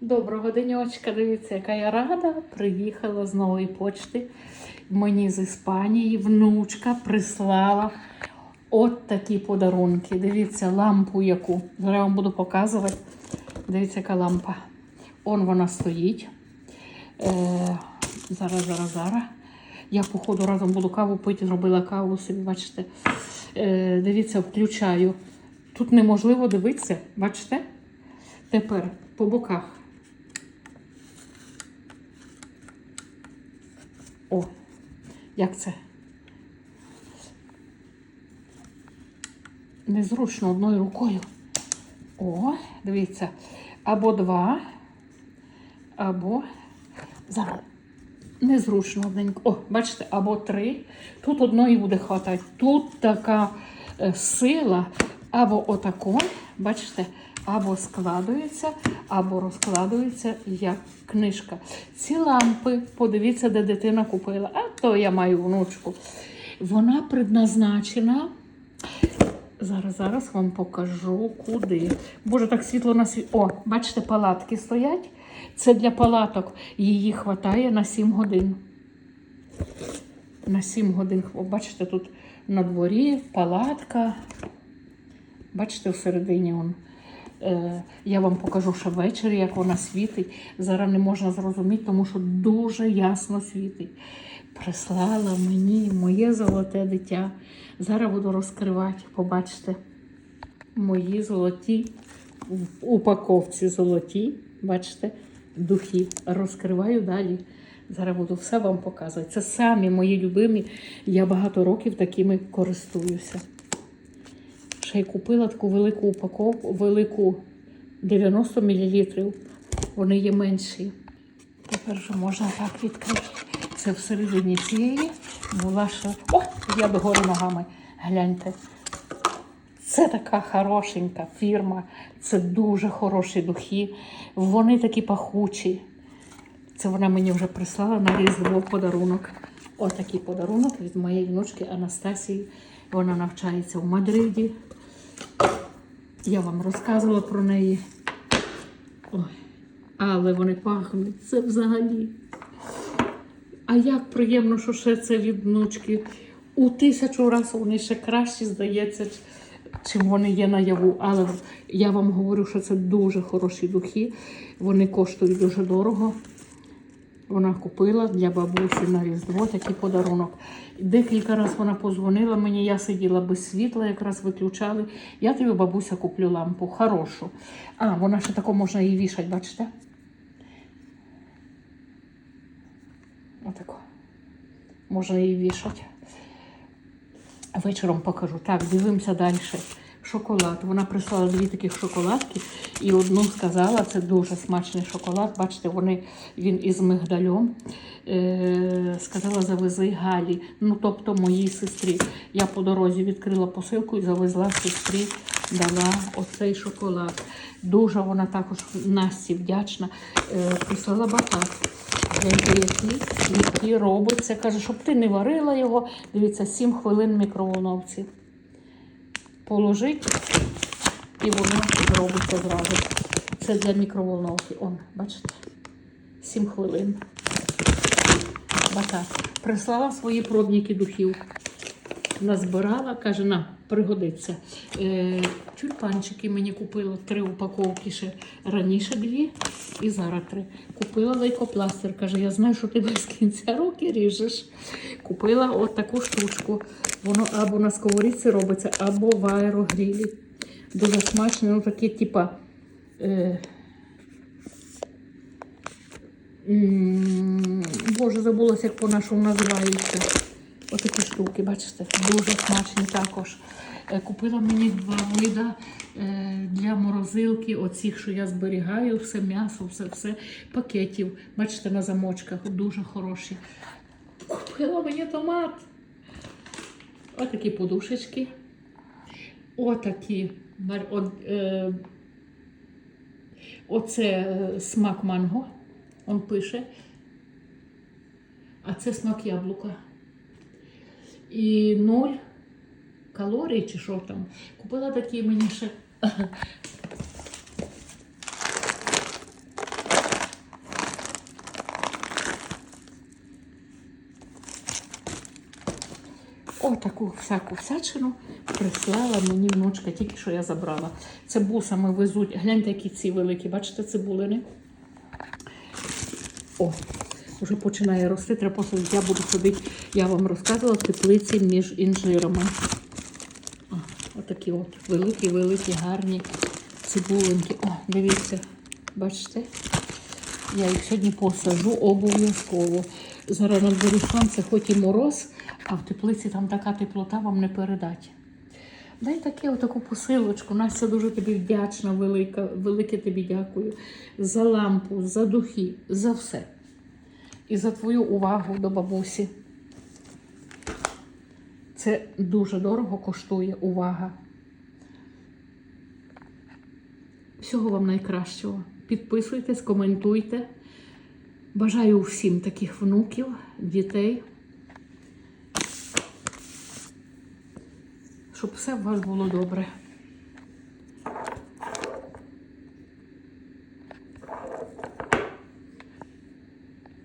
Доброго денечка, дивіться, яка я рада. Приїхала з нової почти. Мені з Іспанії внучка прислала от такі подарунки. Дивіться, лампу яку. Зараз вам буду показувати. Дивіться, яка лампа. Он вона стоїть. Е, зараз, зараз, зараз. Я, походу, разом буду каву пити, зробила каву собі, бачите. Е, дивіться, включаю. Тут неможливо дивитися, бачите? Тепер по боках. О, як це? Незручно одною рукою. О, дивіться. Або два, або зараз. Незручно одненько. О, бачите, або три. Тут одної буде хватати. Тут така е, сила, або отако, бачите, або складується, або розкладується як книжка. Ці лампи, подивіться, де дитина купила. А то я маю внучку. Вона предназначена. Зараз, зараз вам покажу куди. Боже, так світло на світ. О, бачите, палатки стоять. Це для палаток. Її хватає на 7 годин. На 7 годин. О, бачите, тут на дворі палатка. Бачите, всередині он. Е, я вам покажу ще ввечері, як вона світить. Зараз не можна зрозуміти, тому що дуже ясно світить. Прислала мені моє золоте дитя. Зараз буду розкривати, побачите. Мої золоті упаковці золоті, бачите, духи. Розкриваю далі. Зараз буду все вам показувати. Це самі мої любимі. Я багато років такими користуюся. Ще й купила таку велику упаковку, велику 90 мл. Вони є менші. Тепер вже можна так відкрити. Це всередині цієї була ще. О, я догори ногами. Гляньте. Це така хорошенька фірма, це дуже хороші духи. Вони такі пахучі. Це вона мені вже прислала на різдво подарунок. Отакий подарунок від моєї внучки Анастасії. Вона навчається в Мадриді. Я вам розказувала про неї. Ой, але вони пахнуть. Це взагалі. А як приємно, що ще це від внучки. У тисячу разів вони ще кращі, здається, чим вони є наяву. Але я вам говорю, що це дуже хороші духи. Вони коштують дуже дорого. Вона купила для бабусі на Різдво такий подарунок. Декілька разів вона позвонила мені, я сиділа без світла, якраз виключали. Я тобі, бабуся, куплю лампу. Хорошу. А, вона ще тако можна її вішати, бачите? Отако. Можна її вішати. Вечором покажу. Так, дивимося далі. Шоколад. Вона прислала дві таких шоколадки і одну сказала, це дуже смачний шоколад. Бачите, вони, він із мигдальом. Е, сказала, завези Галі. Ну, тобто моїй сестрі. Я по дорозі відкрила посилку і завезла сестрі, дала оцей шоколад. Дуже вона також Насті вдячна. Е, прислала батат. Які робиться. Каже, щоб ти не варила його. Дивіться, 7 хвилин в мікроволновці. Положить і воно робиться зразу. Це для мікроволновки. Он, бачите? 7 хвилин. Бата. Прислала свої пробники духів. Назбирала, каже, на, пригодиться. Е, тюльпанчики мені купила три упаковки ще раніше дві і зараз три. Купила лейкопластир. Каже, я знаю, що ти без кінця руки ріжеш. Купила от таку штучку. Воно або на сковорідці робиться, або в аерогрілі. Дуже смачно, ну такі, типа. Е, Боже, забулася, як по-нашому називається. Отакі штуки, бачите, дуже смачні також. Е, Купила мені два вида е, для морозилки, оцих, що я зберігаю, все м'ясо, все, все пакетів. Бачите, на замочках дуже хороші. Купила мені томат. Отакі подушечки. Отакі. от, е, Оце смак манго. Он пише. А це смак яблука і 0 калорій чи що там. Купила такі мені ще. Отаку всяку всячину прислала мені внучка, тільки що я забрала. Це бусами везуть. Гляньте, які ці великі, бачите, цибулини. О, вже починає рости, треба посадити. Я буду ходити, я вам розказувала, теплиці між інжирами. Отакі от великі, великі, гарні цибулинки. О, дивіться, бачите? Я їх сьогодні посажу обов'язково. Зараз на дворі сонце, хоч і мороз, а в теплиці там така теплота вам не передать. Дай таке отаку посилочку. Настя дуже тобі вдячна, велика, велике тобі дякую за лампу, за духи, за все. І за твою увагу до бабусі. Це дуже дорого коштує увага. Всього вам найкращого. Підписуйтесь, коментуйте. Бажаю всім таких внуків, дітей, щоб все у вас було добре.